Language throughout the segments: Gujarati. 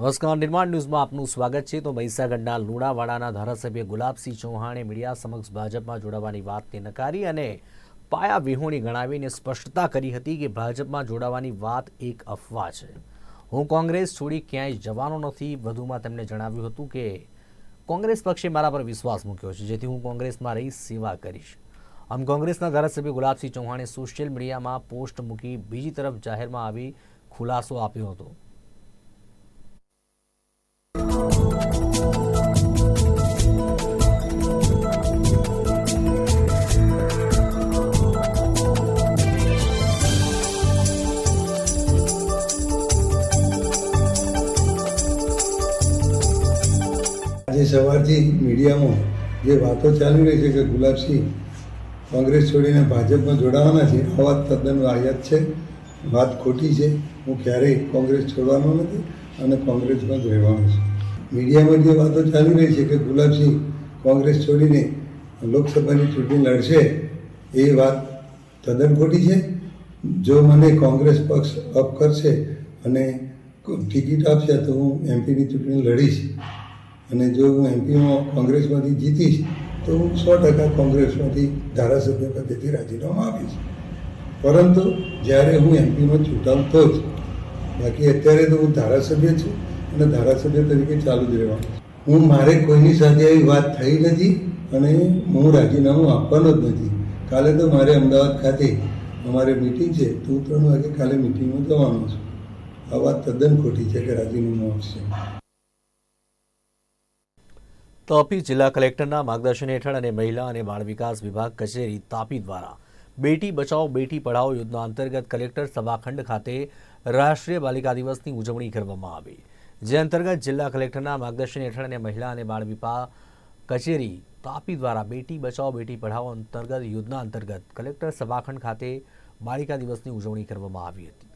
નમસ્કાર. નિર્માણ ન્યૂઝમાં આપનું સ્વાગત છે. તો મહીસાગરના લુણાવાડાના ધારાસભ્ય ગુલાબસિંહ ચૌહાણે મીડિયા સમક્ષ ભાજપમાં જોડાવાની વાતને નકારી અને પાયા વિહોણી ગણાવીને સ્પષ્ટતા કરી હતી કે ભાજપમાં જોડાવાની વાત એક અફવા છે. હું કોંગ્રેસ છોડી ક્યાંય જવાનો નથી. વધુમાં તેમણે જણાવ્યું હતું કે કોંગ્રેસ પક્ષે મારા પર વિશ્વાસ મૂક્યો છે. જેથી હું કોંગ્રેસમાં રહી સેવા કરીશ. આમ કોંગ્રેસના ધારાસભ્ય ગુલાબસિંહ ચૌહાણે સોશિયલ મીડિયામાં પોસ્ટ મૂકી બીજી તરફ જાહેરમાં આવી ખુલાસો આપ્યો હતો. આજે સવારથી મીડિયામાં જે વાતો ચાલી રહી છે કે ગુલાબસિંહ કોંગ્રેસ છોડીને ભાજપમાં જોડાવાના છે, આ વાત તદ્દન વાહિયાત છે, વાત ખોટી છે. હું ક્યારેય કોંગ્રેસ છોડવાનો નથી. અને કોંગ્રેસમાં જ રહેવાનું છે. મીડિયામાં જે વાતો ચાલી રહી છે કે ગુલાબસિંહ કોંગ્રેસ છોડીને લોકસભાની ચૂંટણી લડશે, એ વાત તદ્દન ખોટી છે. જો મને કોંગ્રેસ પક્ષ અપ કરશે અને ટિકિટ આપશે, તો હું એમપીની ચૂંટણી લડીશ. અને જો હું એમપીમાં કોંગ્રેસમાંથી જીતીશ, તો હું સો ટકા કોંગ્રેસમાંથી ધારાસભ્ય પદેથી રાજીનામું આપીશ. પરંતુ જ્યારે હું એમપીમાં ચૂંટાઉં તો જ બાકી અત્યારે તો હું ધારાસભ્ય છું અને ધારાસભ્ય તરીકે ચાલુ જ રહેવાનું હું મારે કોઈની સાથે આવી વાત થઈ નથી અને હું રાજીનામું આપવાનો જ નથી. કાલે તો મારે અમદાવાદ ખાતે અમારે મિટિંગ છે, તો હું ત્રણ વાગે કાલે મિટિંગમાં જવાનો છું. આ વાત તદ્દન ખોટી છે કે રાજીનામું આપશે. તાપી જિલ્લા કલેક્ટરના માર્ગદર્શન હેઠળ અને મહિલા અને બાળ વિકાસ વિભાગ કચેરી તાપી દ્વારા બેટી બચાવો, બેટી પઢાઓ યોજના અંતર્ગત કલેક્ટર સભાખંડ ખાતે રાષ્ટ્રીય બાલિકા દિવસની ઉજવણી કરવામાં આવી. જે અંતર્ગત જિલ્લા કલેક્ટરના માર્ગદર્શન હેઠળ અને મહિલા અને બાળ વિભાગ કચેરી તાપી દ્વારા બેટી બચાવો, બેટી પઢાઓ અંતર્ગત યોજના અંતર્ગત કલેક્ટર સભાખંડ ખાતે બાલિકા દિવસની ઉજવણી કરવામાં આવી હતી.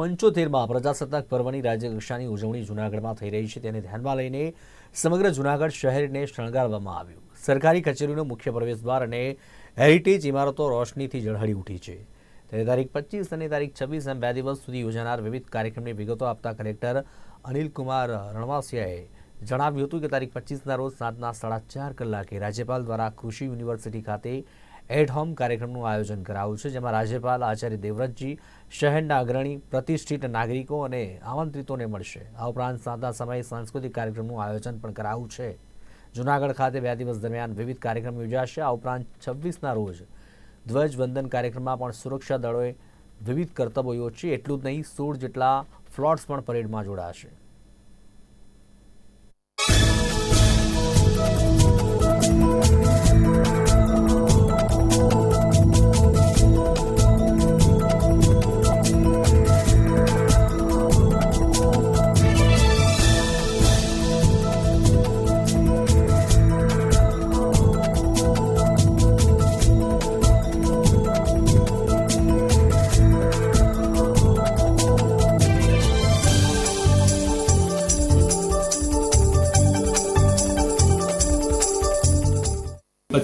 પંચોતેરમાં પ્રજાસત્તાક પર્વની રાજ્યકક્ષાની ઉજવણી જૂનાગઢમાં થઈ રહી છે. તેને ધ્યાનમાં લઈને સમગ્ર જૂનાગઢ શહેરને શણગારવામાં આવ્યું. સરકારી કચેરીનો મુખ્ય પ્રવેશદ્વાર અને હેરિટેજ ઇમારતો રોશનીથી ઝળહળી ઉઠી છે. ત્યારે તારીખ પચીસ અને તારીખ છવ્વીસ એમ બે દિવસ સુધી યોજાનાર વિવિધ કાર્યક્રમની વિગતો આપતા કલેક્ટર અનિલ કુમાર રણવાસિયાએ જણાવ્યું હતું કે તારીખ પચીસના રોજ સાંજના સાડા ચાર કલાકે રાજ્યપાલ દ્વારા કૃષિ યુનિવર્સિટી ખાતે એટ હોમ કાર્યક્રમનું આયોજન કરાયું છે, જેમાં રાજ્યપાલ આચાર્ય દેવવ્રતજી, શહેરના અગ્રણી, પ્રતિષ્ઠિત નાગરિકો અને આમંત્રિતોને મળશે. આ ઉપરાંત સાંતા સમયે સાંસ્કૃતિક કાર્યક્રમનું આયોજન પણ કરાયું છે. જૂનાગઢ ખાતે બે દિવસ દરમિયાન વિવિધ કાર્યક્રમ યોજાશે. આ ઉપરાંત છવ્વીસના રોજ ધ્વજવંદન કાર્યક્રમમાં પણ સુરક્ષા દળોએ વિવિધ કર્તવ્યો યોજશે એટલું જ નહીં, સોળ જેટલા ફ્લોટ્સ પણ પરેડમાં જોડાશે.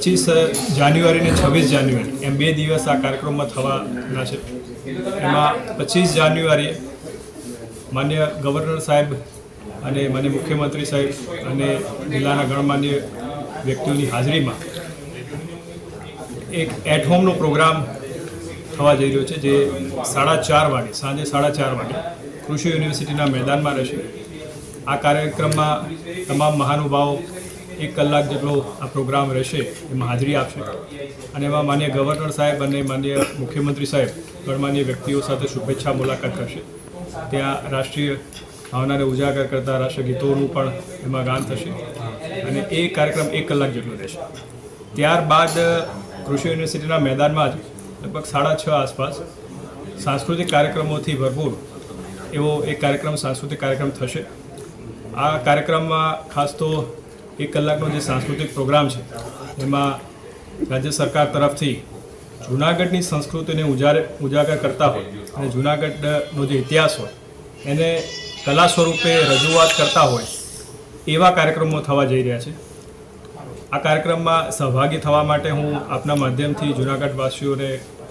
પચીસ જાન્યુઆરી અને છવ્વીસ જાન્યુઆરી. એમ બે દિવસ આ કાર્યક્રમમાં થવાના છે. એમાં પચીસ જાન્યુઆરીએ માન્ય ગવર્નર સાહેબ અને માન્ય મુખ્યમંત્રી સાહેબ અને જિલ્લાના ગણમાન્ય વ્યક્તિઓની હાજરીમાં એક એટ હોમનો પ્રોગ્રામ થવા જઈ રહ્યો છે, જે સાડા ચાર વાગે, સાંજે સાડા ચાર વાગે કૃષિ યુનિવર્સિટીના મેદાનમાં રહેશે. આ કાર્યક્રમમાં તમામ મહાનુભાવો એક કલાક જેટલો આ પ્રોગ્રામ રહેશે, એમાં હાજરી આપશે. અને એમાં માન્ય ગવર્નર સાહેબ અને માન્ય મુખ્યમંત્રી સાહેબ ગણમાન્ય વ્યક્તિઓ સાથે શુભેચ્છા મુલાકાત કરશે. ત્યાં રાષ્ટ્રીય ભાવનાને ઉજાગર કરતા રાષ્ટ્રગીતોનું પણ એમાં ગાન થશે. અને એ કાર્યક્રમ એક કલાક જેટલો રહેશે. ત્યારબાદ, કૃષિ યુનિવર્સિટીના મેદાનમાં જ લગભગ સાડા છ આસપાસ સાંસ્કૃતિક કાર્યક્રમોથી ભરપૂર એવો એક કાર્યક્રમ, સાંસ્કૃતિક કાર્યક્રમ થશે. આ કાર્યક્રમમાં ખાસ તો એક કલાકનો જે સાંસ્કૃતિક પ્રોગ્રામ છે, એમાં રાજ્ય સરકાર તરફથી જૂનાગઢની સંસ્કૃતિને ઉજારે, ઉજાગર કરતા હોય અને જૂનાગઢનો જે ઇતિહાસ હોય, એને કલા સ્વરૂપે રજૂઆત કરતા હોય, એવા કાર્યક્રમો થવા જઈ રહ્યા છે. આ કાર્યક્રમમાં સહભાગી થવા માટે હું આપના માધ્યમથી જૂનાગઢવાસીઓને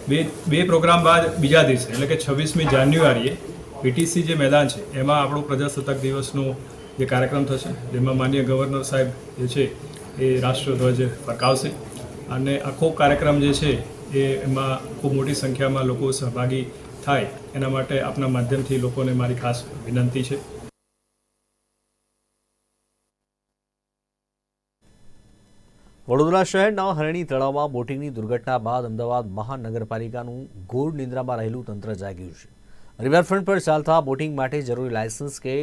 બે બે પ્રોગ્રામ બાદ બીજા દિવસે, એટલે કે છવ્વીસમી જાન્યુઆરીએ પીટીસી જે મેદાન છે, એમાં આપણો પ્રજાસત્તાક દિવસનો જે કાર્યક્રમ થશે, જેમાં માન્ય ગવર્નર સાહેબ જે છે એ રાષ્ટ્રધ્વજ ફરકાવશે. અને આખો કાર્યક્રમ જે છે એ એમાં ખૂબ મોટી સંખ્યામાં લોકો સહભાગી થાય, એના માટે આપના માધ્યમથી લોકોને મારી ખાસ વિનંતી છે. વડોદરા શહેરના હરણી તળાવમાં બોટિંગની દુર્ઘટના બાદ અમદાવાદ મહાનગરપાલિકાનું ઘોર નિંદ્રામાં રહેલું તંત્ર જાગ્યું છે. રિવરફ્રન્ટ પર ચાલતા બોટિંગ માટે જરૂરી લાયસન્સ કે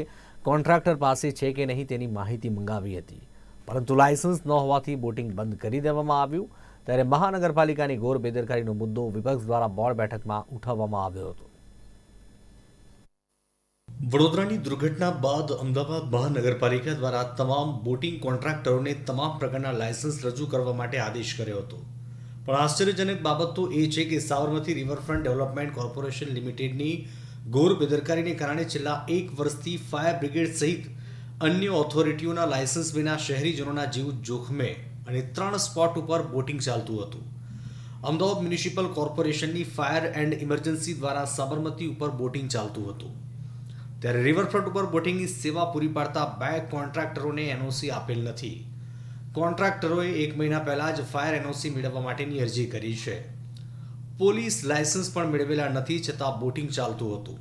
કોન્ટ્રાક્ટર પાસે છે કે નહીં તેની માહિતી મંગાવી હતી. પરંતુ લાયસન્સ ન હોવાથી બોટિંગ બંધ કરી દેવામાં આવ્યું. ત્યારે મહાનગરપાલિકાની ઘોર બેદરકારીનો મુદ્દો વિપક્ષ દ્વારા બોર્ડ બેઠકમાં ઉઠાવવામાં આવ્યો હતો. વડોદરાની દુર્ઘટના બાદ અમદાવાદ મહાનગરપાલિકા દ્વારા તમામ બોટિંગ કોન્ટ્રાક્ટરોને તમામ પ્રકારના લાયસન્સ રજૂ કરવા માટે આદેશ કર્યો હતો. પણ આશ્ચર્યજનક બાબત તો એ છે કે સાબરમતી રિવરફ્રન્ટ ડેવલપમેન્ટ કોર્પોરેશન લિમિટેડની ઘોર બેદરકારીને કારણે છેલ્લા એક વર્ષથી ફાયર બ્રિગેડ સહિત અન્ય ઓથોરિટીઓના લાયસન્સ વિના શહેરીજનોના જીવ જોખમે અને ત્રણ સ્પોટ ઉપર બોટિંગ ચાલતું હતું. અમદાવાદ મ્યુનિસિપલ કોર્પોરેશનની ફાયર એન્ડ ઇમરજન્સી દ્વારા સાબરમતી ઉપર બોટિંગ ચાલતું હતું. ત્યારે રિવરફ્રન્ટ ઉપર બોટિંગની સેવા પૂરી પાડતા બે કોન્ટ્રાક્ટરોને એનઓસી આપેલ નથી. કોન્ટ્રાક્ટરોએ એક મહિના પહેલાં જ ફાયર એનઓસી મેળવવા માટેની અરજી કરી છે. પોલીસ લાયસન્સ પણ મેળવેલા નથી છતાં બોટિંગ ચાલતું હતું.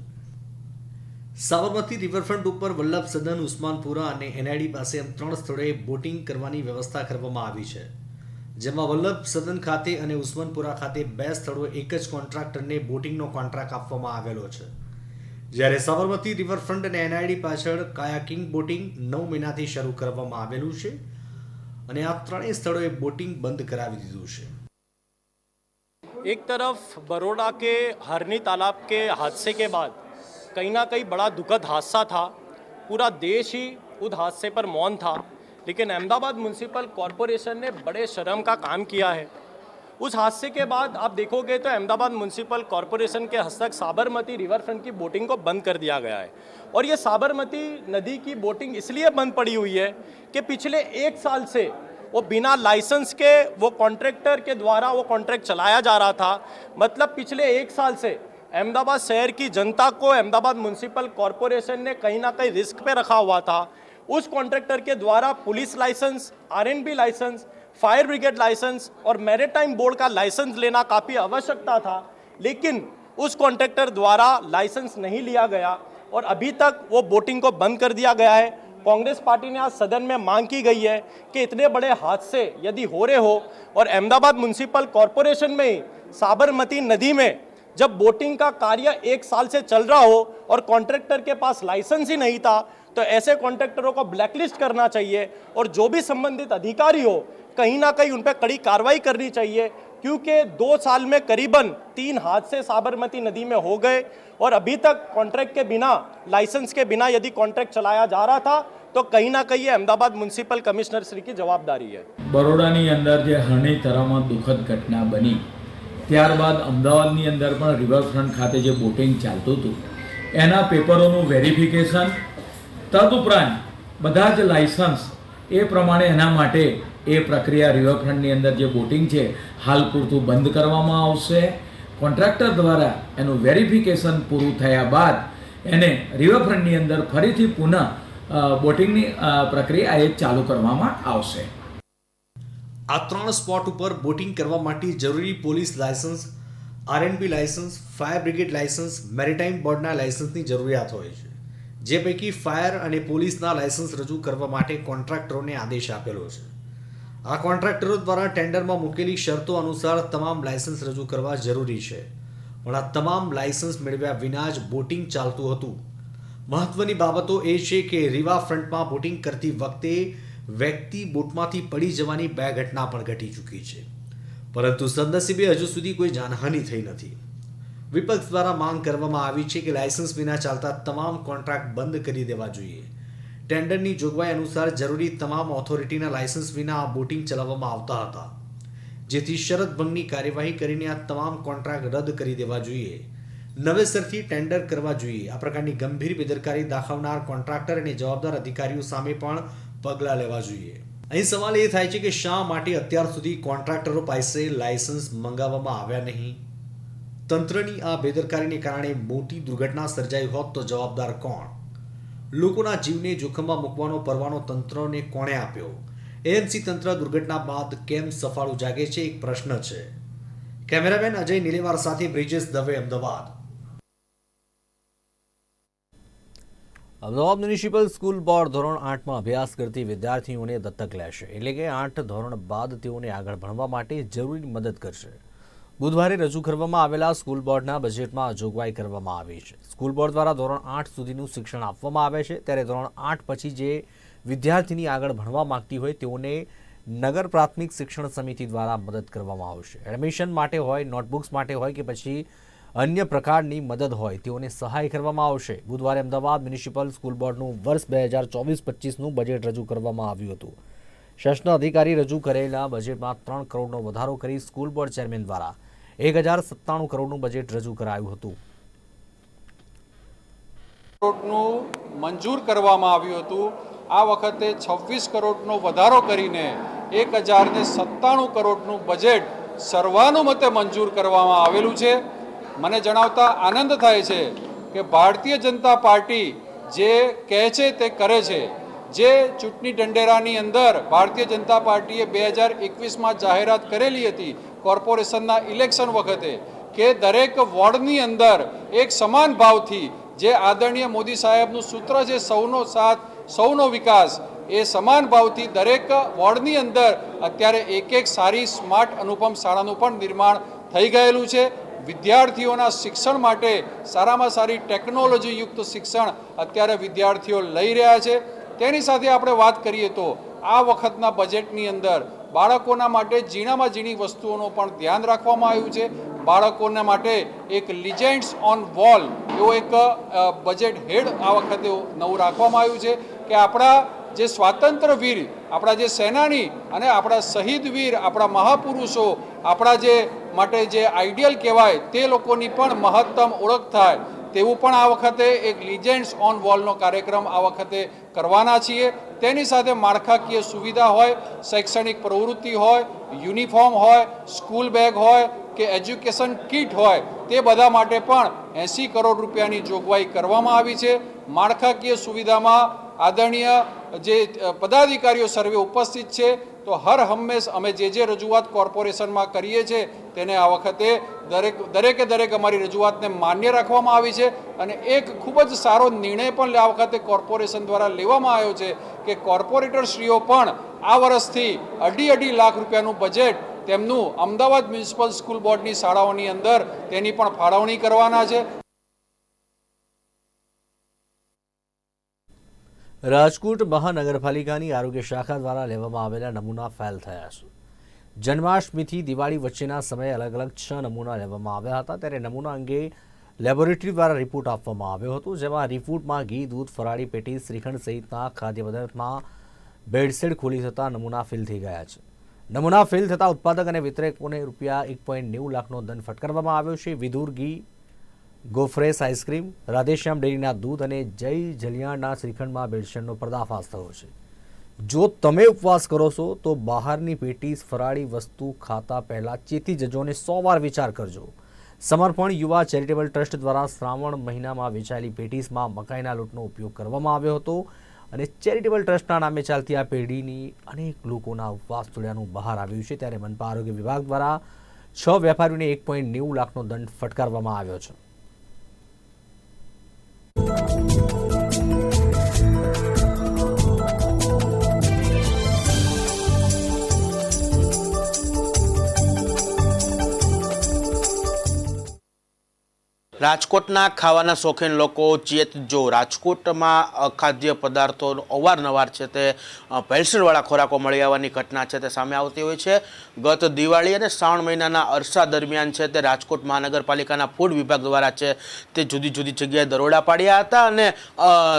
સાબરમતી રિવરફ્રન્ટ ઉપર વલ્લભ સદન, ઉસ્માનપુરા અને એનઆઈડી પાસે એમ ત્રણ સ્થળે બોટિંગ કરવાની વ્યવસ્થા કરવામાં આવી છે. જેમાં વલ્લભ સદન ખાતે અને ઉસ્માનપુરા ખાતે બે સ્થળોએ એક જ કોન્ટ્રાક્ટરને બોટિંગનો કોન્ટ્રાક્ટ આપવામાં આવેલો છે. જ્યારે સાબરમતી રિવરફ્રન્ટ અને એનઆઈડી પાછળ કાયાકિંગ બોટિંગ નવ મહિનાથી શરૂ કરવામાં આવેલું છે અને આ ત્રણેય સ્થળોએ બોટિંગ બંધ કરાવી દીધું છે. एक तरफ़ बड़ोड़ा के हरनी तालाब के हादसे के बाद कहीं ना कहीं बड़ा दुखद हादसा था। पूरा देश ही उस हादसे पर मौन था। लेकिन अहमदाबाद म्यूनसिपल कॉरपोरेशन ने बड़े शर्म का काम किया है। उस हादसे के बाद आप देखोगे तो अहमदाबाद म्यूनसिपल कॉरपोरेशन के हस्तक साबरमती रिवर फ्रंट की बोटिंग को बंद कर दिया गया है। और ये साबरमती नदी की बोटिंग इसलिए बंद पड़ी हुई है कि पिछले एक साल से वो बिना लाइसेंस के, वो कॉन्ट्रैक्टर के द्वारा वो कॉन्ट्रैक्ट चलाया जा रहा था। मतलब पिछले एक साल से अहमदाबाद शहर की जनता को अहमदाबाद म्यूनसिपल कॉरपोरेशन ने कहीं ना कहीं रिस्क पे रखा हुआ था। उस कॉन्ट्रैक्टर के द्वारा police license RNB license fire brigade license और मैरिटाइम बोर्ड का लाइसेंस लेना काफ़ी आवश्यकता था। लेकिन उस कॉन्ट्रैक्टर द्वारा लाइसेंस नहीं लिया गया और अभी तक वो बोटिंग को बंद कर दिया गया है। कांग्रेस पार्टी ने आज सदन में मांग की गई है कि इतने बड़े हादसे यदि हो रहे हो और अहमदाबाद म्यूनसिपल कॉरपोरेशन में ही, साबरमती नदी में, जब बोटिंग का कार्य एक साल से चल रहा हो और कॉन्ट्रैक्टर के पास लाइसेंस ही नहीं था तो ऐसे कॉन्ट्रैक्टरों को ब्लैकलिस्ट करना चाहिए और जो भी संबंधित अधिकारी हो, कहीं ना कहीं उन पर कड़ी कार्रवाई करनी चाहिए, क्योंकि दो साल में करीबन तीन हादसे साबरमती नदी में हो गए और अभी तक कॉन्ट्रैक्ट के बिना लाइसेंस के बिना यदि कॉन्ट्रैक्ट चलाया जा रहा था तो कहीं ना कहीं ये अहमदाबाद म्यूनसिपल कमिश्नर श्री की जवाबदारी है બરોડાની અંદર જે હરણી તળાવમાં દુઃખદ ઘટના બની ત્યારબાદ અમદાવાદની અંદર પણ રિવરફ્રન્ટ ખાતે જે બોટિંગ ચાલતું હતું એના પેપરોનું વેરિફિકેશન તદુપરાંત બધા જ લાયસન્સ એ પ્રમાણે એના માટે એ પ્રક્રિયા રિવરફ્રન્ટની અંદર જે બોટિંગ છે હાલ પૂરતું બંધ કરવામાં આવશે કોન્ટ્રાક્ટર દ્વારા એનું વેરિફિકેશન પૂરું થયા બાદ એને રિવરફ્રન્ટની અંદર ફરીથી પુનઃ બોટિંગની પ્રક્રિયા એ ચાલુ કરવામાં આવશે. આ ત્રણ સ્પોટ ઉપર બોટિંગ કરવા માટે જરૂરી police licence, RNB licence, fire brigade licence maritime બોર્ડના લાયસન્સની જરૂરિયાત હોય છે. જે પૈકી ફાયર અને પોલીસના લાયસન્સ રજૂ કરવા માટે કોન્ટ્રાક્ટરોને આદેશ આપેલો છે. આ કોન્ટ્રાક્ટરો દ્વારા ટેન્ડરમાં મૂકેલી શરતો અનુસાર તમામ લાયસન્સ રજૂ કરવા જરૂરી છે. પણ આ તમામ લાયસન્સ મેળવ્યા વિના જ બોટિંગ ચાલતું હતું. મહત્વની બાબતો એ છે કે રીવા ફ્રન્ટમાં બોટિંગ કરતી વખતે વ્યક્તિ બોટમાંથી પડી જવાની બે ઘટના પણ ઘટી ચૂકી છે. પરંતુ સદનસીબે હજુ સુધી કોઈ જાનહાનિ થઈ નથી. વિપક્ષ દ્વારા માંગ કરવામાં આવી છે કે લાયસન્સ વિના ચાલતા તમામ કોન્ટ્રાક્ટ બંધ કરી દેવા જોઈએ. ટેન્ડરની જોગવાઈ અનુસાર જરૂરી તમામ ઓથોરિટીના લાયસન્સ વિના આ બોટિંગ ચલાવવામાં આવતા હતા. જેથી શરત ભંગની કાર્યવાહી કરીને આ તમામ કોન્ટ્રાક્ટ રદ કરી દેવા જોઈએ. નવેસરથી ટેન્ડર કરવા જોઈએ. આ પ્રકારની ગંભીર બેદરકારી દાખવનાર કોન્ટ્રાક્ટર અને જવાબદાર અધિકારીઓ સામે પણ પગલાં લેવા જોઈએ. અહીં સવાલ એ થાય છે કે શા માટે અત્યાર સુધી કોન્ટ્રાક્ટરો પાસે લાયસન્સ મંગાવવામાં આવ્યા નહીં? તંત્રની આ બેદરકારીને કારણે મોટી દુર્ઘટના સર્જાઈ હોત તો જવાબદાર કોણ? લોકોના જીવને જોખમમાં મૂકવાનો પરવાનો તંત્રને કોણે આપ્યો? એએમસી તંત્ર દુર્ઘટના બાદ કેમ સફાળું જાગે છે? એક પ્રશ્ન છે. કેમેરામેન અજય નિલેવાર સાથે Brijesh Dave, Ahmedabad. Ahmedabad municipal school board ધોરણ આઠમાં અભ્યાસ કરતી વિદ્યાર્થીઓને દત્તક લેશે. એટલે કે આઠ ધોરણ બાદ તેઓને આગળ ભણવા માટે જરૂરી મદદ કરશે. બુધવારે રજૂ કરવામાં આવેલા સ્કૂલ બોર્ડના બજેટમાં જોગવાઈ કરવામાં આવી છે. સ્કૂલ બોર્ડ દ્વારા ધોરણ આઠ સુધીનું શિક્ષણ આપવામાં આવે છે. ત્યારે ધોરણ આઠ પછી જે વિદ્યાર્થીની આગળ ભણવા માંગતી હોય તેઓને નગર પ્રાથમિક શિક્ષણ સમિતિ દ્વારા મદદ કરવામાં આવશે. એડમિશન માટે હોય, નોટબુક્સ માટે હોય કે પછી અન્ય પ્રકારની મદદ હોય તેઓને સહાય કરવામાં આવશે. બુધવારે અમદાવાદ મ્યુનિસિપલ સ્કૂલ બોર્ડનું વર્ષ બે હજાર ચોવીસ પચીસનું બજેટ રજૂ કરવામાં આવ્યું હતું. શાસન અધિકારી રજૂ કરેલા બજેટમાં ત્રણ કરોડનો વધારો કરી સ્કૂલ બોર્ડ ચેરમેન દ્વારા એક હજાર સત્તાણું કરોડનું બજેટ રજૂ કરાયું હતું. કરોડનું મંજૂર કરવામાં આવ્યું હતું. આ વખતે છવ્વીસ કરોડનો વધારો કરીને એક હજારને સત્તાણું કરોડનું બજેટ સર્વાનુમતે મંજૂર કરવામાં આવેલું છે. મને જણાવતા આનંદ થાય છે કે ભારતીય જનતા પાર્ટી જે કહે છે તે કરે છે. જે ચૂંટણી ઢંઢેરાની અંદર ભારતીય જનતા પાર્ટીએ બે હજાર એકવીસમાં જાહેરાત કરેલી હતી કોર્પોરેશનના ઇલેક્શન વખતે કે દરેક વોર્ડની અંદર એક સમાન ભાવથી જે આદરણીય મોદી સાહેબનું સૂત્ર છે સૌનો સાથ, સૌનો વિકાસ, એ સમાન ભાવથી દરેક વોર્ડની અંદર અત્યારે એક એક સારી સ્માર્ટ અનુપમ શાળાનું પણ નિર્માણ થઈ ગયેલું છે. વિદ્યાર્થીઓના શિક્ષણ માટે સારામાં સારી ટેકનોલોજીયુક્ત શિક્ષણ અત્યારે વિદ્યાર્થીઓ લઈ રહ્યા છે. તેની સાથે આપણે વાત કરીએ તો આ વખતના બજેટની અંદર બાળકોના માટે ઝીણામાં ઝીણી વસ્તુઓનું પણ ધ્યાન રાખવામાં આવ્યું છે. બાળકોના માટે એક લિજેન્ડ્સ ઓન વોલ એવો એક બજેટ હેડ આ વખતે નવું રાખવામાં આવ્યું છે કે આપણા જે સ્વાતંત્ર્ય વીર, આપણા જે સેનાની અને આપણા શહીદ વીર, આપણા મહાપુરુષો, આપણા જે માટે જે આઈડિયલ કહેવાય તે લોકોની પણ મહત્તમ ઓળખ થાય. તેવું પણ આ વખતે એક લિજેન્ડ્સ ઓન વોલનો કાર્યક્રમ આ વખતે કરવાના છીએ. તેની સાથે માળખાકીય સુવિધા હોય, શૈક્ષણિક પ્રવૃત્તિ હોય, યુનિફોર્મ હોય, સ્કૂલ બેગ હોય કે એજ્યુકેશન કીટ હોય, તે બધા માટે પણ એંસી કરોડ રૂપિયાની જોગવાઈ કરવામાં આવી છે. માળખાકીય સુવિધામાં આદરણીય જે પદાધિકારીઓ સર્વે ઉપસ્થિત છે, તો હર હંમેશ અમે જે જે રજૂઆત કોર્પોરેશનમાં કરીએ છીએ તેને આ વખતે દરેક દરેકે દરેક અમારી રજૂઆતને માન્ય રાખવામાં આવી છે અને એક ખૂબ જ સારો નિર્ણય પણ આ વખતે કોર્પોરેશન દ્વારા લેવામાં આવ્યો છે કે કોર્પોરેટરશ્રીઓ પણ આ વર્ષથી અઢી અઢી લાખ રૂપિયાનું બજેટ તેમનું અમદાવાદ મ્યુનિસિપલ સ્કૂલ બોર્ડની શાળાઓની અંદર તેની પણ ફાળવણી કરવાના છે. રાજકોટ મહાનગરપાલિકાની આરોગ્ય શાખા દ્વારા લેવામાં આવેલા નમૂના ફેલ થયા છે. જન્માષ્ટમીથી દિવાળી વચ્ચેના સમયે અલગ અલગ છ નમૂના લેવામાં આવ્યા હતા. ત્યારે નમૂના અંગે લેબોરેટરી દ્વારા રિપોર્ટ આપવામાં આવ્યો હતો, જેમાં રિપોર્ટમાં ઘી, દૂધ, ફરાળી પેટી, શ્રીખંડ સહિતના ખાદ્ય પદાર્થમાં બેડસેડ ખોલી થતાં નમૂના ફેલ થઈ ગયા છે. નમૂના ફેલ થતાં ઉત્પાદક અને વિતરકોને રૂપિયા એક પોઈન્ટ નેવું લાખનો દંડ ફટકારવામાં આવ્યો છે. વિધુર ઘી, ગોફ્રેસ આઈસ્ક્રીમ, રાધેશ્યામ ડેરીના દૂધ અને જય જલિયાણના શ્રીખંડમાં બેડશેડનો પર્દાફાશ થયો છે. જો તમે ઉપવાસ કરો છો, તો બહારની પેટી ફરાળી વસ્તુ ખાતા પહેલા ચેતી જજો અને સો વાર વિચાર કરજો. સમર્પણ યુવા ચેરિટેબલ ટ્રસ્ટ દ્વારા શ્રાવણ મહિનામાં વેચાયેલી પેટીસમાં મકાઈના લોટનો ઉપયોગ કરવામાં આવ્યો હતો અને ચેરિટેબલ ટ્રસ્ટના નામે ચાલતી આ પેઢીની અનેક લોકોના ઉપવાસ તોડ્યાનું બહાર આવ્યું છે. ત્યારે મનપા આરોગ્ય વિભાગ દ્વારા છ વેપારીઓને એક પોઈન્ટ નેવું લાખનો દંડ ફટકારવામાં આવ્યો છે. રાજકોટના ખાવાના શોખીન લોકો ચેત જો રાજકોટમાં અખાદ્ય પદાર્થો અવારનવાર છે તે ભેળસેળવાળા ખોરાકો મળી આવવાની ઘટના છે તે સામે આવતી હોય છે. ગત દિવાળી અને શ્રાવણ મહિનાના અરસા દરમિયાન છે તે રાજકોટ મહાનગરપાલિકાના ફૂડ વિભાગ દ્વારા છે તે જુદી જુદી જગ્યાએ દરોડા પાડ્યા હતા અને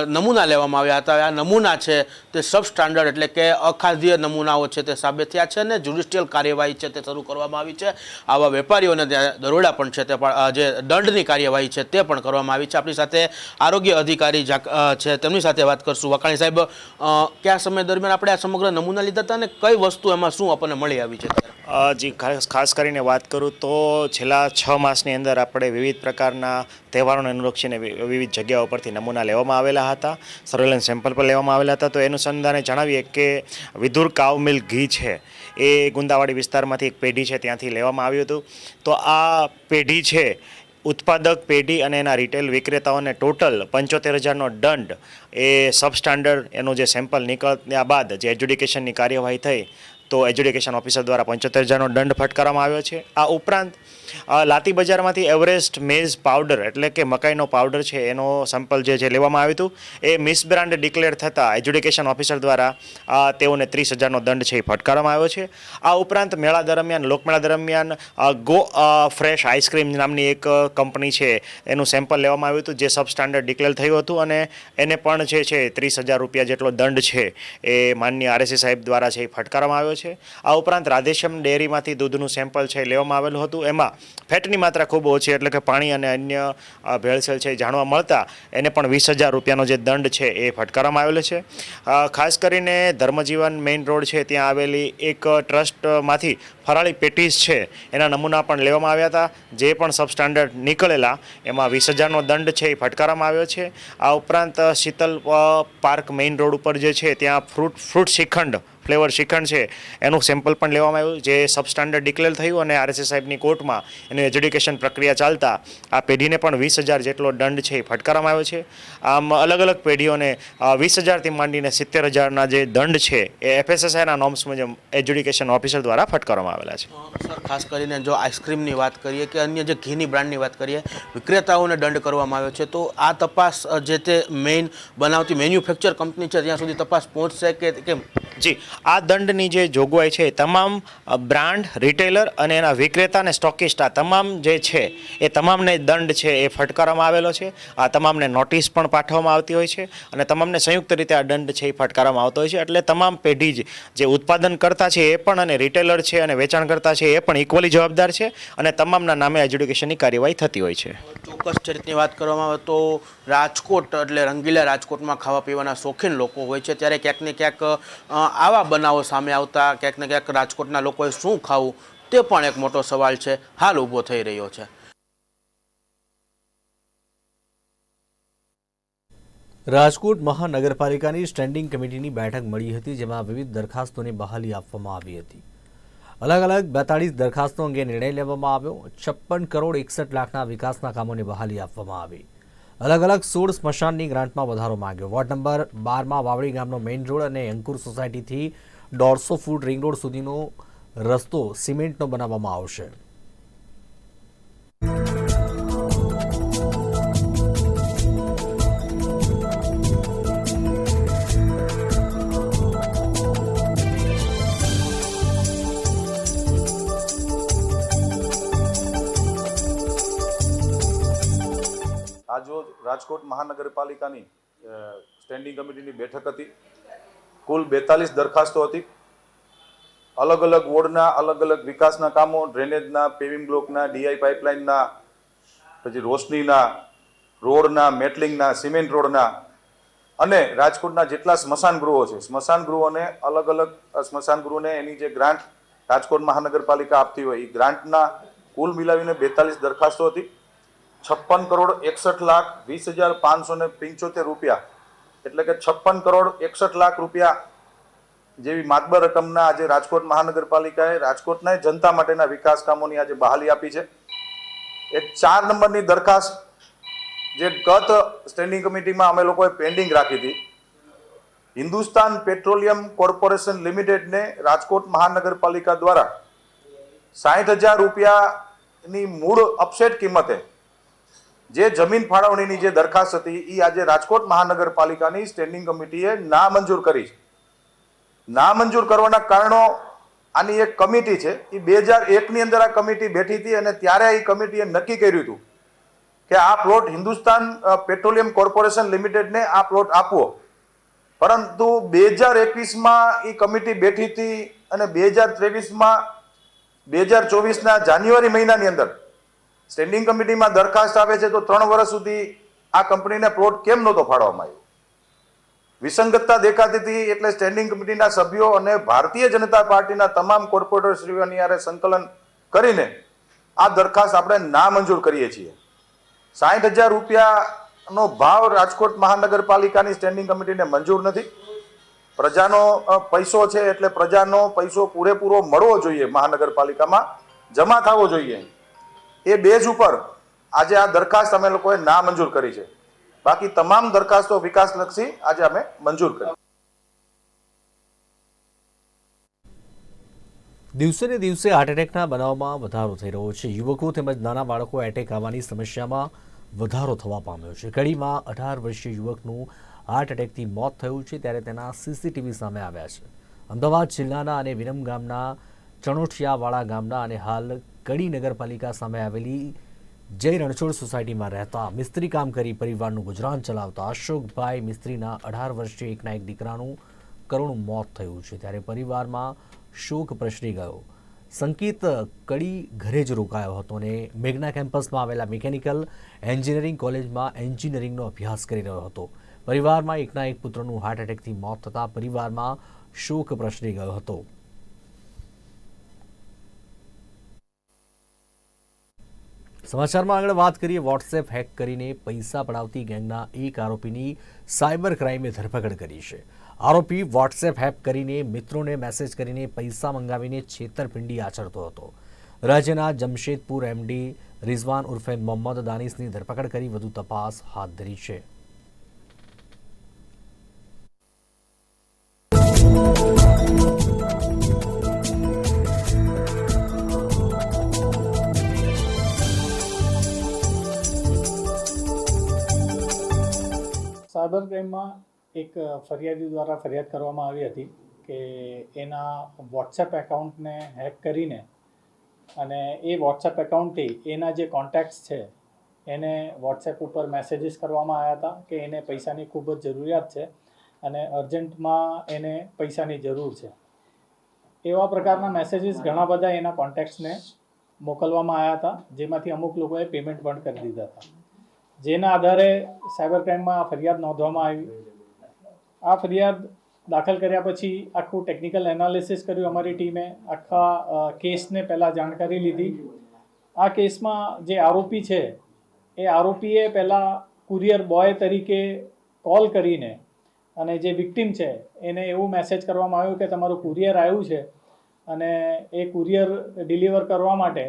નમૂના લેવામાં આવ્યા હતા. આ નમૂના છે તે સબ સ્ટાન્ડર્ડ એટલે કે અખાદ્ય નમૂનાઓ છે તે સાબિત થયા છે અને જ્યુડિશિયલ કાર્યવાહી છે તે શરૂ કરવામાં આવી છે. આવા વેપારીઓને દરોડા પણ છે તે જે દંડની કાર્યવાહી છે તે પણ કરવામાં આવી છે. આપણી સાથે આરોગ્ય અધિકારી છે. તેમની સાથે વાત કરશું. વકાણી સાહેબ કયા સમય દરમિયાન આપણે આ સમગ્ર નમૂના લીધા હતા અને કઈ વસ્તુ એમાં શું આપણને મળી આવી છે? જી, ખાસ કરીને વાત કરું તો છેલ્લા છ માસની અંદર આપણે વિવિધ પ્રકારના તહેવારોને અનુલક્ષીને વિવિધ જગ્યાઓ પરથી નમૂના લેવામાં આવેલા હતા. સર્વેલન્સ સેમ્પલ પર લેવામાં આવેલા હતા. તો એનું સંધાને જણાવીએ કે વિધુર કાવ મિલ ઘી છે. એ ગુંદાવાડી વિસ્તારમાંથી એક પેઢી છે. ત્યાંથી લેવામાં આવ્યું હતું. તો આ પેઢી છે ઉત્પાદક પેઢી અને એના રિટેલ વિક્રેતાઓને ટોટલ પંચોતેર હજારનો દંડ એ સબસ્ટાન્ડર્ડ એનું જે સેમ્પલ નીકળ્યા બાદ જે એજ્યુડિકેશનની કાર્યવાહી થઈ, તો એજ્યુડિકેશન ઓફિસર દ્વારા પંચોતેર હજારનો દંડ ફટકારવામાં આવ્યો છે. આ ઉપરાંત લાતી બજારમાંથી એવરેસ્ટ મેઝ પાવડર એટલે કે મકાઈનો પાવડર છે, એનો સેમ્પલ જે છે લેવામાં આવ્યું હતું, એ મિસબ્રાન્ડ ડિક્લેર થતાં એજ્યુડિકેશન ઓફિસર દ્વારા તેઓને ત્રીસ હજારનો દંડ છે એ ફટકારવામાં આવ્યો છે. આ ઉપરાંત મેળા દરમિયાન, લોકમેળા દરમિયાન ગો ફ્રેશ આઈસ્ક્રીમ નામની એક કંપની છે, એનું સેમ્પલ લેવામાં આવ્યું હતું, જે સબ સ્ટાન્ડર્ડ ડિક્લેર થયું હતું, અને એને પણ જે છે, ત્રીસ હજાર રૂપિયા જેટલો દંડ છે, એ માનનીય આરએસી સાહેબ દ્વારા છે એ ફટકારવામાં આવ્યો છે. આ ઉપરાંત રાધેશ્યામ ડેરીમાંથી દૂધનું સેમ્પલ છે લેવામાં આવેલું હતું. એમાં ફેટની માત્રા ખૂબ ઓછી એટલે કે પાણી અને અન્ય ભેળસેળ છે એ જાણવા મળતા એને પણ વીસ હજાર રૂપિયાનો જે દંડ છે એ ફટકારવામાં આવેલો છે. ખાસ કરીને ધર્મજીવન મેઇન રોડ છે ત્યાં આવેલી એક ટ્રસ્ટમાંથી ફરાળી પેટીસ છે એના નમૂના પણ લેવામાં આવ્યા હતા. જે પણ સબસ્ટાન્ડર્ડ નીકળેલા એમાં વીસ હજારનો દંડ છે એ ફટકારવામાં આવ્યો છે. આ ઉપરાંત શીતલ પાર્ક મેઇન રોડ ઉપર જે છે ત્યાં fruit fruit shrikhand flavour shrikhand છે એનું સેમ્પલ પણ લેવામાં આવ્યું જે સબસ્ટાન્ડર્ડ ડિક્લેર થયું અને આરએસએસ સાહેબની કોર્ટમાં એનું એજ્યુડિકેશન પ્રક્રિયા ચાલતા આ પેઢીને પણ વીસ હજાર જેટલો દંડ છે એ ફટકારવામાં આવ્યો છે. આમ અલગ અલગ પેઢીઓને વીસ હજારથી માંડીને સિત્તેર હજારના જે દંડ છે એ એફએસએસઆઈના નોર્મ્સ મુજબ એજ્યુડિકેશન ઓફિસર દ્વારા ફટકારવામાં આવેલા છે. સર ખાસ કરીને જો આઈસ્ક્રીમની વાત કરીએ કે અન્ય જે ઘીની બ્રાન્ડની વાત કરીએ વિક્રેતાઓને દંડ કરવામાં આવ્યો છે તો આ તપાસ જે તે મેઇન બનાવતી મેન્યુફેક્ચર કંપની છે ત્યાં સુધી તપાસ પહોંચશે કે કેમ? જી આ દંડની જે જોગવાઈ છે તમામ બ્રાન્ડ, રિટેલર અને એના વિક્રેતા અને સ્ટોકિસ્ટ, આ તમામ જે છે એ તમામને દંડ છે એ ફટકારવામાં આવેલો છે. આ તમામને નોટિસ પણ પાઠવવામાં આવતી હોય છે અને તમામને સંયુક્ત રીતે આ દંડ છે એ ફટકારવામાં આવતો હોય છે. એટલે તમામ પેઢી જ ઉત્પાદન કરતા છે એ પણ અને રિટેલર છે અને વેચાણ કરતા છે એ પણ ઇક્વલી જવાબદાર છે અને તમામના નામે એજ્યુકેશનની કાર્યવાહી થતી હોય છે. ચોક્કસ ચરિત્રની વાત કરવામાં આવે તો રાજકોટ, એટલે રંગીલા રાજકોટમાં ખાવા પીવાના શોખીન લોકો હોય છે. ત્યારે ક્યાંક ને ક્યાંક આવા બનાવો સામે આવતા ક્યાંક ને ક્યાંક રાજકોટના લોકોએ શું ખાવું તે પણ એક મોટો સવાલ છે. હાલ ઊભો થઈ રહ્યો છે. રાજકોટ મહાનગરપાલિકાની સ્ટેન્ડિંગ કમિટીની બેઠક મળી હતી, જેમાં વિવિધ દરખાસ્તોને બહાલી આપવામાં આવી હતી. અલગ અલગ બેતાળીસ દરખાસ્તો અંગે નિર્ણય લેવામાં આવ્યો. છપ્પન કરોડ એકસઠ લાખના વિકાસના કામોને બહાલી આપવામાં આવી. અલગ અલગ સોળ સ્મશાનની ગ્રાન્ટમાં વધારો માંગ્યો. વોર્ડ નંબર બારમાં વાવડી ગામનો મેઇન રોડ અને અંકુર સોસાયટીથી દોઢસો ફૂટ રિંગ રોડ સુધીનો રસ્તો સિમેન્ટનો બનાવવામાં આવશે. રાજકોટ મહાનગરપાલિકાની સ્ટેન્ડિંગ કમિટીની બેઠક હતી. કુલ બેતાલીસ દરખાસ્તો હતી. અલગ અલગ વોર્ડના, અલગ અલગ વિકાસના કામો ડ્રેનેજના પેવિંગ બ્લોકના ડીઆઈ પાઇપલાઇનના પછી રોશનીના, રોડના મેટલિંગના સિમેન્ટ રોડના અને રાજકોટના જેટલા સ્મશાન ગૃહો છે. સ્મશાન ગૃહોને અલગ અલગ સ્મશાન ગૃહોને એની જે ગ્રાન્ટ રાજકોટ મહાનગરપાલિકા આપતી હોય, એ ગ્રાન્ટના કુલ મિલાવીને બેતાલીસ દરખાસ્તો હતી. છપ્પન કરોડ એકસઠ લાખ વીસ હજાર પાંચસો ને પંચોતેર રૂપિયા. એટલે કે છપ્પન કરોડ એકસઠ લાખ રૂપિયા જેવી માતબર રકમના આજે રાજકોટ મહાનગરપાલિકાએ રાજકોટના જનતા માટેના વિકાસ કામોની આજે બહાલી આપી છે. એક ચાર નંબરની દરખાસ્ત જે ગત સ્ટેન્ડિંગ કમિટીમાં અમે લોકોએ પેન્ડિંગ રાખી હતી. હિન્દુસ્તાન પેટ્રોલિયમ કોર્પોરેશન લિમિટેડને રાજકોટ મહાનગરપાલિકા દ્વારા સાઠ હજાર રૂપિયાની મૂળ અપસેટ કિંમતે જે જમીન ફાળવણીની જે દરખાસ્ત હતી એ આજે રાજકોટ મહાનગરપાલિકાની સ્ટેન્ડિંગ કમિટીએ નામંજૂર કરી છે. નામંજૂર કરવાના કારણો આની એક કમિટી છે. એ બે હજાર એકની અંદર આ કમિટી બેઠી હતી અને ત્યારે એ કમિટીએ નક્કી કર્યું હતું કે આ પ્લોટ હિન્દુસ્તાન પેટ્રોલિયમ કોર્પોરેશન લિમિટેડને આ પ્લોટ આપવો. પરંતુ બે હજાર એકવીસમાં એ કમિટી બેઠી હતી અને બે હજાર ત્રેવીસમાં, બે હજાર ચોવીસના જાન્યુઆરી મહિનાની અંદર સ્ટેન્ડિંગ કમિટીમાં દરખાસ્ત આવે છે તો ત્રણ વર્ષ સુધી આ કંપનીને પ્લોટ કેમ નહોતો ફાળવવામાં આવ્યો? વિસંગતતા દેખાતી હતી એટલે સ્ટેન્ડિંગ કમિટીના સભ્યો અને ભારતીય જનતા પાર્ટીના તમામ કોર્પોરેટરશ્રીઓની યારે સંકલન કરીને આ દરખાસ્ત આપણે નામંજૂર કરીએ છીએ. સાઠ હજાર રૂપિયાનો ભાવ રાજકોટ મહાનગરપાલિકાની સ્ટેન્ડિંગ કમિટીને મંજૂર નથી. પ્રજાનો પૈસો છે એટલે પ્રજાનો પૈસો પૂરેપૂરો મળવો જોઈએ મહાનગરપાલિકામાં, જમા થવો જોઈએ. એ બેઝ ઉપર આજે આ દરખાસ્ત અમે લોકોએ ના મંજૂર કરી છે. બાકી તમામ દરખાસ્તો વિકાસલક્ષી આજે અમે મંજૂર કરી. દિવસે ને દિવસે હાર્ટ એટેકના બનાવમાં વધારો થઈ રહ્યો છે. યુવકો તેમજ નાના બાળકો એટેક આવવાની સમસ્યામાં વધારો થવા પામ્યો છે. કડીમાં અઢાર વર્ષીય યુવકનું હાર્ટ એટેકથી મોત થયું છે ત્યારે તેના સીસીટીવી સામે આવ્યા છે. અમદાવાદ જિલ્લાના અને વિરમ ગામના ચણોઠિયાવાળા ગામના અને હાલ કડી નગરપાલિકા સામે આવેલી જય રણછોડ સોસાયટીમાં રહેતા મિસ્ત્રી કામ કરી પરિવારનું ગુજરાન ચલાવતા અશોકભાઈ મિસ્ત્રીના અઢાર વર્ષીય એકના એક દીકરાનું કરુણ મોત થયું છે. ત્યારે પરિવારમાં શોક પ્રસરી ગયો. સંકેત કડી ઘરે જ રોકાયો હતો અને મેઘના કેમ્પસમાં આવેલા મિકેનિકલ એન્જિનિયરિંગ કોલેજમાં એન્જિનિયરિંગનો અભ્યાસ કરી રહ્યો હતો. પરિવારમાં એકના એક પુત્રનું હાર્ટ એટેકથી મોત થતાં પરિવારમાં શોક પ્રસરી ગયો હતો. સમાચારમાં આગળ વાત કરીએ. વોટ્સએપ હેક કરીને પૈસા પડાવતી ગેંગના એક આરોપીની સાયબર ક્રાઇમે ધરપકડ કરી છે. આરોપી વોટ્સએપ હેક કરીને મિત્રોને મેસેજ કરીને પૈસા મંગાવીને છેતરપિંડી આચરતો હતો. રાજ્યના જમશેદપુર એમડી રિઝવાન ઉર્ફે મોહમ્મદ દાનિશની ધરપકડ કરી વધુ તપાસ હાથ ધરી છે. ક્રાઇમમાં એક ફરિયાદી દ્વારા ફરિયાદ કરવામાં આવી હતી કે એના વોટ્સએપ એકાઉન્ટને હેક કરીને અને એ વોટ્સએપ એકાઉન્ટથી એના જે કોન્ટેક્ટ્સ છે, એને વોટ્સએપ ઉપર મેસેજીસ કરવામાં આવ્યા હતા કે એને પૈસાની ખૂબ જ જરૂરિયાત છે અને અર્જન્ટમાં એને પૈસાની જરૂર છે. એવા પ્રકારના મેસેજીસ ઘણા બધા એના કોન્ટેક્ટ્સને મોકલવામાં આવ્યા હતા, જેમાંથી અમુક લોકોએ પેમેન્ટ પણ કરી દીધા હતા. જેના આધારે સાયબર ક્રાઇમમાં ફરિયાદ નોંધવામાં આવી. આ ફરિયાદ દાખલ કર્યા પછી આખું ટેકનિકલ એનાલિસિસ કર્યું અમારી ટીમે. આખા કેસને પહેલાં જાણકારી લીધી. આ કેસમાં જે આરોપી છે, એ આરોપીએ પહેલાં કુરિયર બોય તરીકે કોલ કરીને અને જે વિક્ટિમ છે, એને એવું મેસેજ કરવામાં આવ્યું કે તમારું કુરિયર આવ્યું છે અને એ કુરિયર ડિલિવર કરવા માટે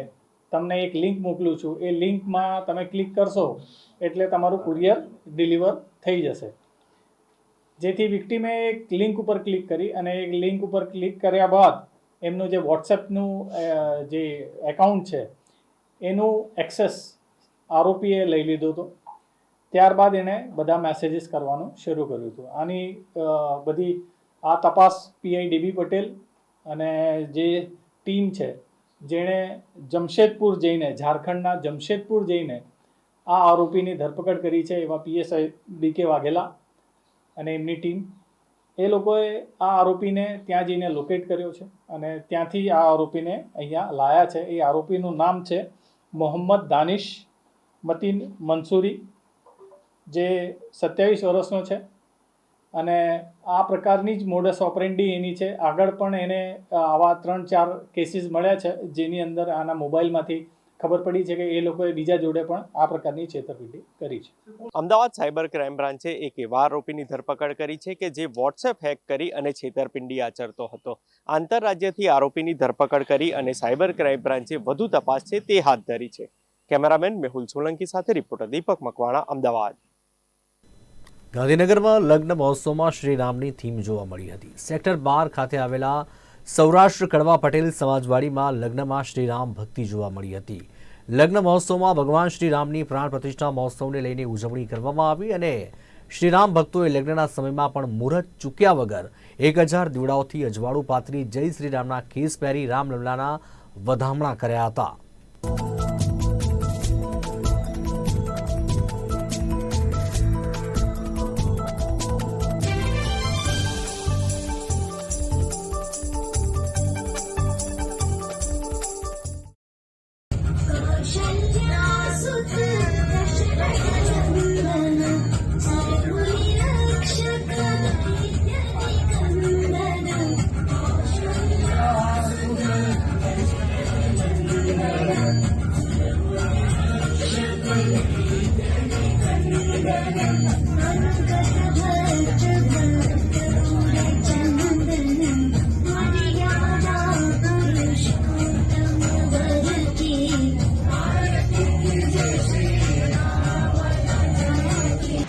તમને એક લિંક મોકલું છું. એ લિંકમાં તમે ક્લિક કરશો, એટલે તમારું કુરિયર ડિલિવર થઈ જશે. જેથી વિક્ટિમે એક લિંક ઉપર ક્લિક કરી અને એક લિંક ઉપર ક્લિક કર્યા બાદ એમનું જે વોટ્સએપનું જે એકાઉન્ટ છે, એનું એક્સેસ આરોપીએ લઈ લીધો હતો. ત્યારબાદ એણે બધા મેસેજીસ કરવાનું શરૂ કર્યું હતું. આની બધી આ તપાસ પીઆઈ ડીબી પટેલ અને જે ટીમ છે જેણે જમશેદપુર જઈને, ઝારખંડના જમશેદપુર જઈને આ આરોપીની ધરપકડ કરી છે એવા પીએસઆઈ બી કે વાઘેલા અને એમની ટીમ. એ લોકોએ આ આરોપીને ત્યાં જઈને લોકેટ કર્યો છે અને ત્યાંથી આ આરોપીને અહીંયા લાયા છે. એ આરોપીનું નામ છે મોહમ્મદ દાનિશ મતીન મંસૂરી, જે સત્યાવીસ વર્ષનો છે. અને આ પ્રકારની જ મોડસ ઓપરેન્ડી એની છે. આગળ પણ એને આવા ત્રણ ચાર કેસીસ મળ્યા છે, જેની અંદર આના મોબાઈલમાંથી ખબર પડી છે કે એ લોકોએ બીજા જોડે પણ આ પ્રકારની છેતરપિંડી કરી છે. અમદાવાદ સાયબર ક્રાઇમ બ્રાન્ચે એક એવા આરોપીની ધરપકડ કરી છે કે જે વોટ્સએપ હેક કરી અને છેતરપિંડી આચરતો હતો. આંતરરાજ્યથી આરોપીની ધરપકડ કરી અને સાયબર ક્રાઇમ બ્રાન્ચે વધુ તપાસ છે તે હાથ ધરી છે. કેમેરામેન મેહુલ સોલંકી સાથે રિપોર્ટર દીપક મકવાણા, અમદાવાદ. ગાંધીનગરમાં લગ્ન મહોત્સવમાં શ્રીરામની થીમ જોવા મળી હતી. સેક્ટર બાર ખાતે આવેલા સૌરાષ્ટ્ર કડવા પટેલ સમાજવાડીમાં લગ્નમાં શ્રીરામ ભક્તિ જોવા મળી હતી. લગ્ન મહોત્સવમાં ભગવાન શ્રી રામની પ્રાણ પ્રતિષ્ઠા મહોત્સવને લઈને ઉજવણી કરવામાં આવી અને શ્રીરામ ભક્તોએ લગ્નના સમયમાં પણ મુહૂર્ત ચૂક્યા વગર એક હજાર દીવડાઓથી અજવાળું પાથરી જય શ્રી રામના કેસ પહેરી રામલલ્લાના વધામણા કર્યા હતા.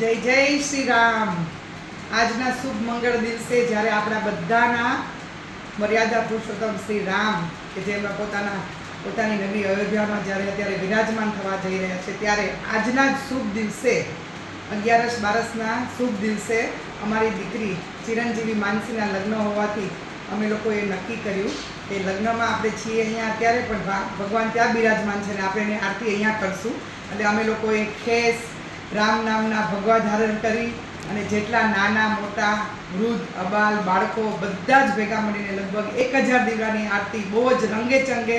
જય જય શ્રી રામ આજના શુભ મંગળ દિવસે જ્યારે આપણા બધાના મર્યાદા પુરુષોત્તમ શ્રી રામ, કે જેમના પોતાના પોતાની નગરી અયોધ્યામાં જ્યારે અત્યારે વિરાજમાન થવા જઈ રહ્યા છે, ત્યારે આજના જ શુભ દિવસે, અગિયારસ બારસના શુભ દિવસે અમારી દીકરી ચિરંજીવી માનસીના લગ્ન હોવાથી અમે લોકોએ નક્કી કર્યું કે લગ્નમાં આપણે છીએ અહીંયા અત્યારે પણ ભગવાન ત્યાં બિરાજમાન છે ને આપણે એની આરતી અહીંયા કરશું. એટલે અમે લોકોએ ખેસ રામ નામના ભગવા ધારણ કરી અને જેટલા નાના, મોટા, વૃદ્ધ, અબાલ, બાળકો બધા જ ભેગા મળીને લગભગ એક હજાર દીવડાની આરતી બહુ જ રંગે ચંગે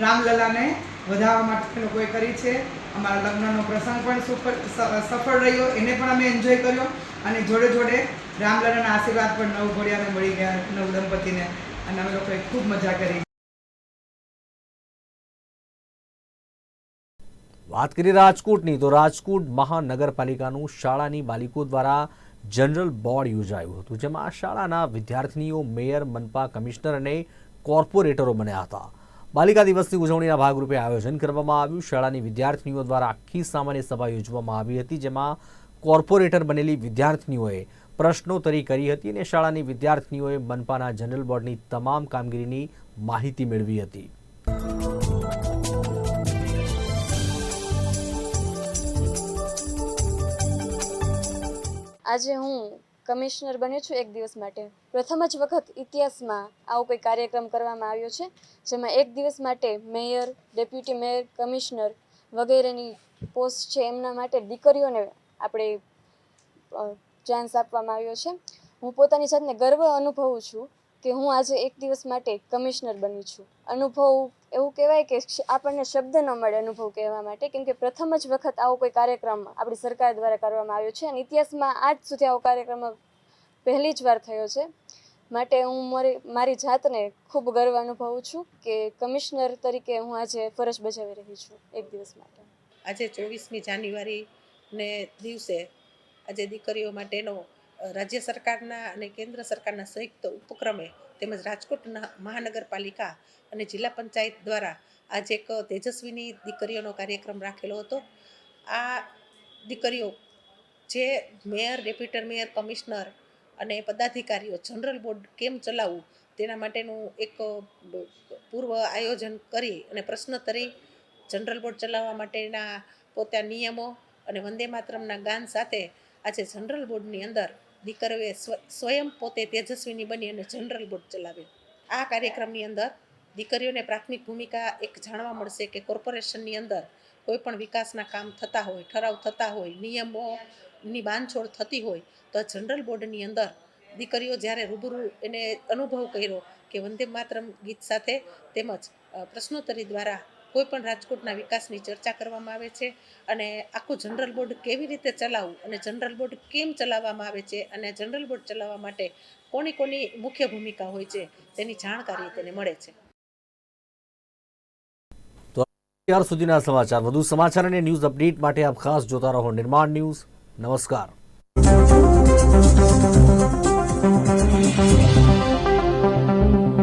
રામલલાને વધારવા માટે લોકોએ કરી છે. અમારા લગ્નનો પ્રસંગ પણ સુપર સફળ રહ્યો. એને પણ અમે એન્જોય કર્યો અને જોડે જોડે રામલલાના આશીર્વાદ પણ નવ ઘોડિયાને મળી ગયા નવ દંપતીને. અને અમે લોકોએ ખૂબ મજા કરી. વાત કરીએ રાજકોટની, તો રાજકોટ મહાનગરપાલિકાનું શાળાની બાલિકો દ્વારા જનરલ બોર્ડ યોજાયું હતું, જેમાં શાળાના વિદ્યાર્થીનીઓ, મેયર, મનપા કમિશનર અને કોર્પોરેટરો બન્યા હતા. બાલિકા દિવસની ઉજવણીના ભાગરૂપે આયોજન કરવામાં આવ્યું. શાળાની વિદ્યાર્થીનીઓ દ્વારા આખી સામાન્ય સભા યોજવામાં આવી હતી, જેમાં કોર્પોરેટર બનેલી વિદ્યાર્થીનીઓએ પ્રશ્નોત્તરી કરી હતી અને શાળાની વિદ્યાર્થીનીઓએ મનપાના જનરલ બોર્ડની તમામ કામગીરીની માહિતી મેળવી હતી. આજે હું કમિશનર બન્યો છું એક દિવસ માટે. પ્રથમ જ વખત ઇતિહાસમાં આવો કોઈ કાર્યક્રમ કરવામાં આવ્યો છે, જેમાં એક દિવસ માટે મેયર, ડેપ્યુટી મેયર, કમિશનર વગેરેની પોસ્ટ છે. એમના માટે દીકરીઓને આપણે ચાન્સ આપવામાં આવ્યો છે. હું પોતાની જાતને ગર્વ અનુભવું છું કે હું આજે એક દિવસ માટે કમિશનર બની છું. અનુભવ એવું કહેવાય કે આપણને શબ્દ ન મળે અનુભવ કહેવા માટે. કેમ કે પ્રથમ જ વખત આવો કોઈ કાર્યક્રમ આપણી સરકાર દ્વારા કરવામાં આવ્યો છે અને ઇતિહાસમાં આજ સુધી આવો કાર્યક્રમ પહેલી જ વાર થયો છે. માટે હું મારી મારી જાતને ખૂબ ગર્વ અનુભવું છું કે કમિશનર તરીકે હું આજે ફરજ બજાવી રહી છું એક દિવસ માટે. આજે ચોવીસમી જાન્યુઆરીને દિવસે આજે દીકરીઓ માટેનો રાજ્ય સરકારના અને કેન્દ્ર સરકારના સંયુક્ત ઉપક્રમે તેમજ રાજકોટ મહાનગરપાલિકા અને જિલ્લા પંચાયત દ્વારા આજે એક તેજસ્વીની દીકરીઓનો કાર્યક્રમ રાખેલો હતો. આ દીકરીઓ જે મેયર ડેપ્યુટર મેયર, કમિશનર અને પદાધિકારીઓ જનરલ બોર્ડ કેમ ચલાવવું તેના માટેનું એક પૂર્વ આયોજન કરી અને પ્રશ્નોત્તરી જનરલ બોર્ડ ચલાવવા માટેના પોતા નિયમો અને વંદે માતરમના ગાન સાથે આજે જનરલ બોર્ડની અંદર દીકરીઓએ સ્વ- સ્વયં પોતે તેજસ્વીની બની અને જનરલ બોર્ડ ચલાવ્યું. આ કાર્યક્રમની અંદર દીકરીઓને પ્રાથમિક ભૂમિકા એક જાણવા મળશે કે કોર્પોરેશનની અંદર કોઈ પણ વિકાસના કામ થતા હોય, ઠરાવ થતા હોય, નિયમોની બાંધછોડ થતી હોય, તો જનરલ બોર્ડની અંદર દીકરીઓ જ્યારે રૂબરૂ એને અનુભવ કર્યો કે વંદે માતરમ ગીત સાથે તેમજ પ્રશ્નોત્તરી દ્વારા કોઈ પણ રાજકોટના વિકાસની ચર્ચા કરવામાં આવે છે અને આખું જનરલ બોર્ડ કેવી રીતે ચલાવવું અને જનરલ બોર્ડ કેમ ચલાવવામાં આવે છે અને જનરલ બોર્ડ ચલાવવા માટે કોની કોની મુખ્ય ભૂમિકા હોય છે તેની જાણકારી તેને મળે છે. તો અત્યાર સુધીના સમાચાર. વધુ સમાચાર અને ન્યૂઝ અપડેટ માટે આપ ખાસ જોતા રહો નિર્માણ ન્યૂઝ. નમસ્કાર.